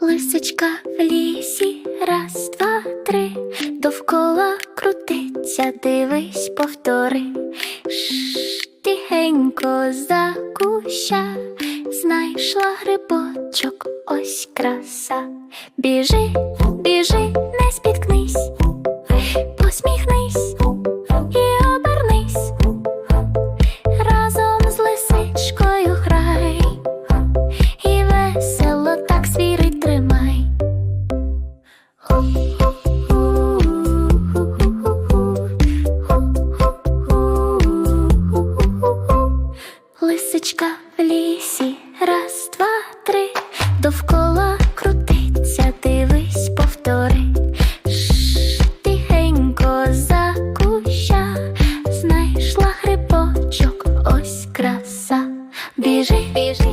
Лисичка в лісі, раз, два, три, довкола крутиться, дивись, повтори. Шш, тихенько за куща, знайшла грибочок, ось краса. Біжи, Лисичка в лісі, раз, два, три, довкола крутиться, дивись, повтори. Шш, тихенько за знайшла грибочок, ось краса. Біжи, біжи,